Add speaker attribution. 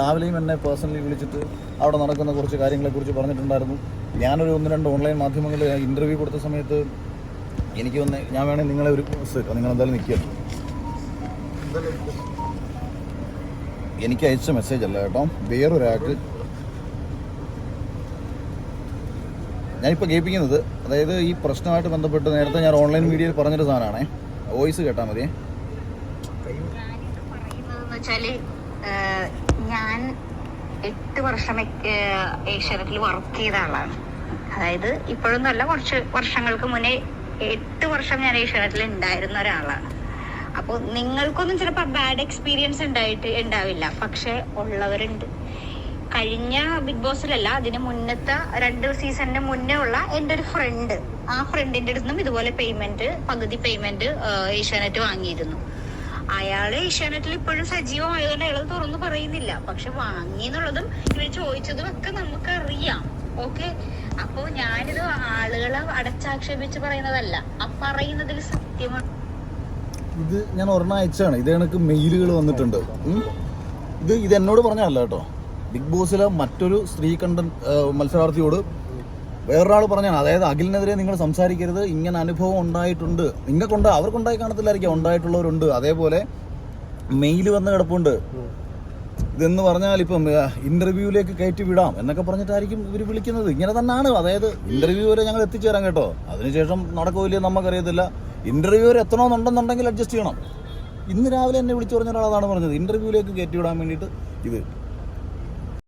Speaker 1: രാവിലെയും എന്നെ പേഴ്സണലി വിളിച്ചിട്ട് അവിടെ നടക്കുന്ന കുറച്ച് കാര്യങ്ങളെക്കുറിച്ച് പറഞ്ഞിട്ടുണ്ടായിരുന്നു. ഞാനൊരു ഒന്ന് രണ്ട് ഓൺലൈൻ മാധ്യമങ്ങളിൽ ഇന്റർവ്യൂ കൊടുത്ത സമയത്ത് എനിക്ക് വന്ന് ഞാൻ വേണേൽ നിങ്ങളെ ഒരു നിങ്ങൾ എന്തായാലും നിൽക്കുക എനിക്ക് അയച്ച മെസ്സേജ് അല്ല കേട്ടോ വേറൊരാൾക്ക്. ഞാനിപ്പോൾ കേൾപ്പിക്കുന്നത് അതായത് ഈ പ്രശ്നമായിട്ട് ബന്ധപ്പെട്ട് നേരത്തെ ഞാൻ ഓൺലൈൻ മീഡിയയിൽ പറഞ്ഞൊരു സാധനമാണേ വോയിസ് കേട്ടാൽ മതിയേ.
Speaker 2: ഞാൻ എട്ട് വർഷം ഏഷ്യാനെറ്റിൽ വർക്ക് ചെയ്ത ആളാണ്. അതായത് ഇപ്പോഴും നല്ല കുറച്ച് വർഷങ്ങൾക്ക് മുന്നേ എട്ട് വർഷം ഞാൻ ഏഷ്യാനെറ്റിൽ ഉണ്ടായിരുന്ന ഒരാളാണ്. അപ്പോൾ നിങ്ങൾക്കൊന്നും ചിലപ്പോൾ ബാഡ് എക്സ്പീരിയൻസ് ഉണ്ടായിട്ട് ഉണ്ടാവില്ല. പക്ഷെ ഉള്ളവരുണ്ട്. കഴിഞ്ഞ ബിഗ് ബോസിലല്ല അതിന് മുന്നത്തെ രണ്ട് സീസണിന് മുന്നേ ഉള്ള എന്റെ ഒരു ഫ്രണ്ട് ആ ഫ്രണ്ടിന്റെ അടുത്തും ഇതുപോലെ പേയ്മെന്റ് പകുതി പേയ്മെന്റ് ഏഷ്യാനെറ്റ് വാങ്ങിയിരുന്നു. അയാൾ ഏഷ്യാനെറ്റിൽ ഇപ്പോഴും സജീവമായതുകൊണ്ട് അയാൾ തുറന്നു പറയുന്നില്ല. പക്ഷെ വാങ്ങി എന്നുള്ളതും ഇവർ ചോദിച്ചതും ഒക്കെ നമുക്ക് അറിയാം ഓക്കെ? അപ്പോ ഞാനിത് ആളുകളെ അടച്ചാക്ഷേപിച്ച് പറയുന്നതല്ല. ആ പറയുന്നതിൽ സത്യമാണ്
Speaker 1: ഇത് ഞാൻ ഒരെണ്ണം അയച്ചാണ് ഇത് എനിക്ക് മെയിലുകൾ വന്നിട്ടുണ്ട്. ഇത് ഇത് എന്നോട് പറഞ്ഞതല്ല കേട്ടോ. ബിഗ് ബോസിലെ മറ്റൊരു സ്ത്രീ കണ്ടൻ മത്സരാർത്ഥിയോട് വേറൊരാൾ പറഞ്ഞാണ് അതായത് അഖിലിനെതിരെ നിങ്ങൾ സംസാരിക്കരുത് ഇങ്ങനെ അനുഭവം ഉണ്ടായിട്ടുണ്ട്. നിങ്ങൾക്കുണ്ട് അവർക്കുണ്ടായി കാണത്തില്ലായിരിക്കും ഉണ്ടായിട്ടുള്ളവരുണ്ട്. അതേപോലെ മെയിൽ വന്ന് കിടപ്പുണ്ട്. ഇതെന്ന് പറഞ്ഞാൽ ഇപ്പം ഇന്റർവ്യൂവിലേക്ക് കയറ്റി വിടാം എന്നൊക്കെ പറഞ്ഞിട്ടായിരിക്കും ഇവർ വിളിക്കുന്നത്. ഇങ്ങനെ തന്നെയാണ് അതായത് ഇന്റർവ്യൂ വരെ ഞങ്ങൾ എത്തിച്ചേരാം കേട്ടോ. അതിനുശേഷം നടക്കില്ല നമുക്കറിയത്തില്ല. ഇന്റർവ്യൂ വരെ എത്തണമെന്നുണ്ടെന്നുണ്ടെങ്കിൽ അഡ്ജസ്റ്റ് ചെയ്യണം. ഇന്ന് രാവിലെ എന്നെ വിളിച്ചു പറഞ്ഞ ഒരാളാണ് പറഞ്ഞത്. ഇന്റർവ്യൂവിലേക്ക് കയറ്റി വിടാൻ വേണ്ടിയിട്ട് ഇത്